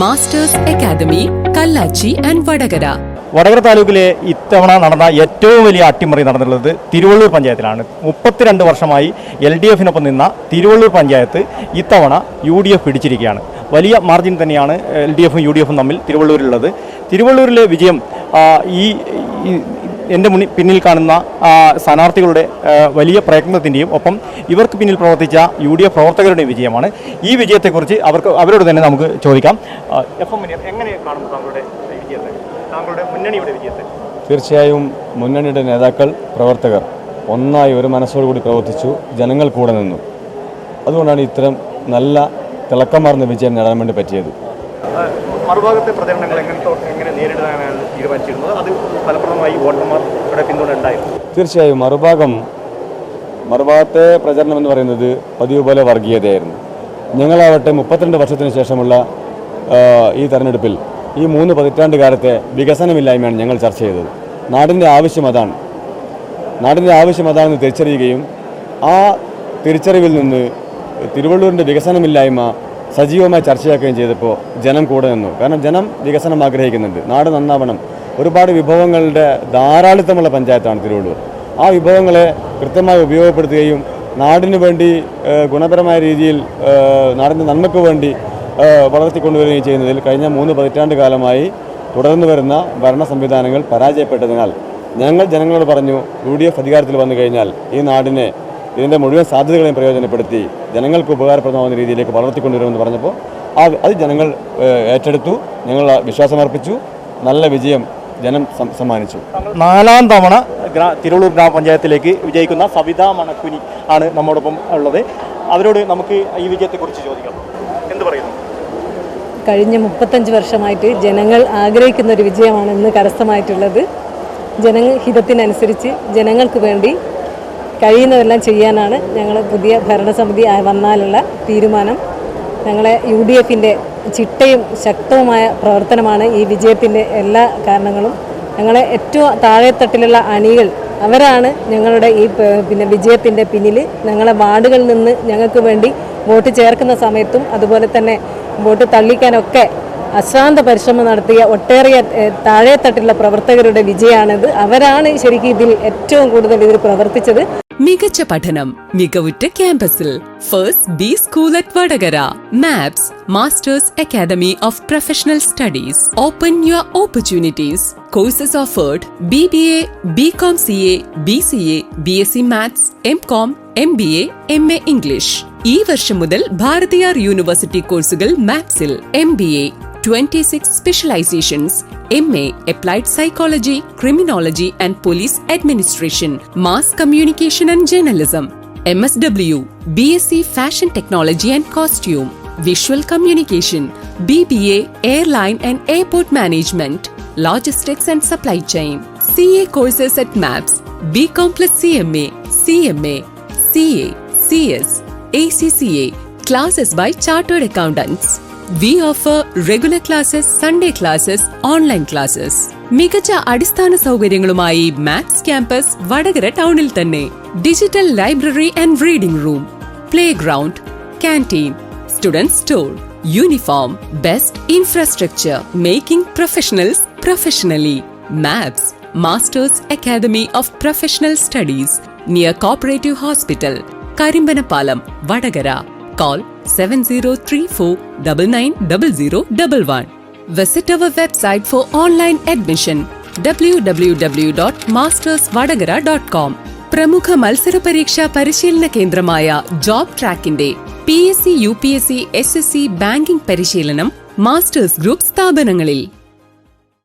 Masters academy Kallachi and Vadakara Vadakara താലൂക്കിലെ ഇത്തവണ നടന്ന ഏറ്റവും വലിയ അട്ടിമറി നടന്നിട്ടുള്ളത് തിരുവള്ളൂർ പഞ്ചായത്തിലാണ്. മുപ്പത്തിരണ്ട് വർഷമായി എൽ ഡി എഫിനൊപ്പം നിന്ന തിരുവള്ളൂർ പഞ്ചായത്ത് ഇത്തവണ യു ഡി എഫ് പിടിച്ചിരിക്കുകയാണ്. വലിയ മാർജിൻ തന്നെയാണ് എൽ ഡി എഫും യു ഡി എഫും തമ്മിൽ തിരുവള്ളൂരിലുള്ളത്. തിരുവള്ളൂരിലെ വിജയം ഈ എന്റെ മുന്നിൽ പിന്നിൽ കാണുന്ന സ്ഥാനാർത്ഥികളുടെ വലിയ പ്രയത്നത്തിന്റെയും ഒപ്പം ഇവർക്ക് പിന്നിൽ പ്രവർത്തിച്ച യു ഡി എഫ് പ്രവർത്തകരുടെയും വിജയമാണ്. ഈ വിജയത്തെക്കുറിച്ച് അവർക്ക് അവരോട് തന്നെ നമുക്ക് ചോദിക്കാം. എഫ് എം എങ്ങനെ കാണുന്നു താങ്കളുടെ വിജയത്തെ? താങ്കളുടെ മുന്നണിയുടെ വിജയത്തെ? തീർച്ചയായും മുന്നണിയുടെ നേതാക്കൾ പ്രവർത്തകർ ഒന്നായി ഒരു മനസ്സോടുകൂടി പ്രവർത്തിച്ചു ജനങ്ങൾ കൂടെ നിന്നു. അതുകൊണ്ടാണ് ഇത്തരം നല്ല തിളക്കമാർന്ന വിജയം നേടാൻ വേണ്ടി പറ്റിയത്. മറുഭാഗത്തെ പ്രചരണങ്ങൾ എങ്ങനത്തെ എങ്ങനെ നേരിടാനാണ് തീരുമാനിച്ചിരുന്നത്. അത് ഫലപ്രദമായി വോട്ടർമാരുടെ പിന്തുണ ഉണ്ടായിരുന്നു. തീർച്ചയായും മറുഭാഗം മറുഭാഗത്തെ പ്രചരണം എന്ന് പറയുന്നത് പതിവ് പോലെ വർഗീയതയായിരുന്നു. ഞങ്ങളാവട്ടെ മുപ്പത്തിരണ്ട് വർഷത്തിന് ശേഷമുള്ള ഈ തെരഞ്ഞെടുപ്പിൽ ഈ മൂന്ന് പതിറ്റാണ്ട് കാലത്തെ വികസനമില്ലായ്മയാണ് ഞങ്ങൾ ചർച്ച ചെയ്തത്. നാടിന്റെ ആവശ്യം അതാണ്. നാടിന്റെ ആവശ്യം അതാണെന്ന് തിരിച്ചറിയുകയും ആ തിരിച്ചറിവിൽ നിന്ന് തിരുവള്ളൂരിന്റെ വികസനമില്ലായ്മ സജീവമായി ചർച്ചയാക്കുകയും ചെയ്തപ്പോൾ ജനം കൂടെ നിന്നു. കാരണം ജനം വികസനം ആഗ്രഹിക്കുന്നുണ്ട്. നാട് നന്നാവണം. ഒരുപാട് വിഭവങ്ങളുടെ ധാരാളിത്തമുള്ള പഞ്ചായത്താണ് തിരുവള്ളൂർ. ആ വിഭവങ്ങളെ കൃത്യമായി ഉപയോഗപ്പെടുത്തുകയും നാടിനു വേണ്ടി ഗുണപരമായ രീതിയിൽ നാടിന്റെ നന്മയ്ക്ക് വേണ്ടി വളർത്തിക്കൊണ്ടുവരികയും ചെയ്യുന്നതിൽ കഴിഞ്ഞ മൂന്ന് പതിറ്റാണ്ട് കാലമായി തുടർന്നു വരുന്ന ഭരണ സംവിധാനങ്ങൾ പരാജയപ്പെട്ടതിനാൽ ഞങ്ങൾ ജനങ്ങളോട് പറഞ്ഞു യു ഡി എഫ് അധികാരത്തിൽ വന്നു കഴിഞ്ഞാൽ ഈ നാടിനെ ഇതിന്റെ മുഴുവൻ സാധ്യതകളെയും പ്രയോജനപ്പെടുത്തി ജനങ്ങൾക്ക് ഉപകാരപ്രദമാകുന്ന രീതിയിലേക്ക് വളർത്തിക്കൊണ്ടുവരുമെന്ന് പറഞ്ഞപ്പോൾ ആ അത് ജനങ്ങൾ ഏറ്റെടുത്തു ഞങ്ങൾ വിശ്വാസമർപ്പിച്ചു നല്ല വിജയം ജനം സമ്മാനിച്ചു. നാലാം തവണ ഗ്രാ തിരുവള്ളൂർ ഗ്രാമപഞ്ചായത്തിലേക്ക് വിജയിക്കുന്ന സവിത മണക്കുനി ആണ് നമ്മോടൊപ്പം ഉള്ളത്. അവരോട് നമുക്ക് ഈ വിജയത്തെക്കുറിച്ച് ചോദിക്കാം. എന്ത് പറയുന്നു? കഴിഞ്ഞ മുപ്പത്തഞ്ച് വർഷമായിട്ട് ജനങ്ങൾ ആഗ്രഹിക്കുന്ന ഒരു വിജയമാണ് ഇന്ന് കരസ്ഥമായിട്ടുള്ളത്. ജനഹിതത്തിനനുസരിച്ച് ജനങ്ങൾക്ക് വേണ്ടി കഴിയുന്നതെല്ലാം ചെയ്യാനാണ് ഞങ്ങൾ പുതിയ ഭരണസമിതി വന്നാലുള്ള തീരുമാനം. ഞങ്ങളെ യു ഡി എഫിന്റെ ചിട്ടയും ശക്തവുമായ പ്രവർത്തനമാണ് ഈ വിജയത്തിന്റെ എല്ലാ കാരണങ്ങളും. ഞങ്ങളെ ഏറ്റവും താഴെത്തട്ടിലുള്ള അണികൾ അവരാണ് ഞങ്ങളുടെ ഈ പിന്നെ വിജയത്തിന്റെ പിന്നിൽ ഞങ്ങളെ വാർഡുകളിൽ നിന്ന് ഞങ്ങൾക്ക് വേണ്ടി വോട്ട് ചേർക്കുന്ന സമയത്തും അതുപോലെ തന്നെ വോട്ട് തള്ളിക്കാനൊക്കെ അശ്രാന്ത പരിശ്രമം നടത്തിയ ഒട്ടേറെ താഴെത്തട്ടിലുള്ള പ്രവർത്തകരുടെ വിജയമാണിത്. അവരാണ് ശരിക്കും ഇതിൽ ഏറ്റവും കൂടുതൽ ഇതിൽ പ്രവർത്തിച്ചത്. മികച്ച പഠനം മികവുറ്റ ക്യാമ്പസിൽ first B school at Vadakara. Maps masters academy of professional studies open your opportunities courses offered B B A B com C A B C A B S C maths M com M B A M A English ഈ വർഷം മുതൽ Bharathiar university കോഴ്സുകൾ മാത്സിൽ M B A 26 specializations MA Applied Psychology, Criminology and Police Administration, Mass Communication and Journalism, MSW, BSc Fashion Technology and Costume, Visual Communication, BBA Airline and Airport Management, Logistics and Supply Chain, CA courses at MAPS, BCom plus CMA, CMA, CA, CS, ACCA, classes by Chartered Accountants. We offer regular classes, Sunday classes, online classes. മികച്ച അടിസ്ഥാന സൗകര്യങ്ങളുമായി maths campus Vadakara ടൗണിൽ തന്നെ. Digital library and reading room play ground canteen student store uniform best infrastructure making professionals professionally maps masters academy of professional studies near cooperative hospital Karimpanapalam Vadakara Call 7034990011. Visit our website for online admission www.mastersvadagara.com. പ്രമുഖ മത്സര പരീക്ഷാ പരിശീലന കേന്ദ്രമായ job ട്രാക്കിന്റെ P S C U P S C S S C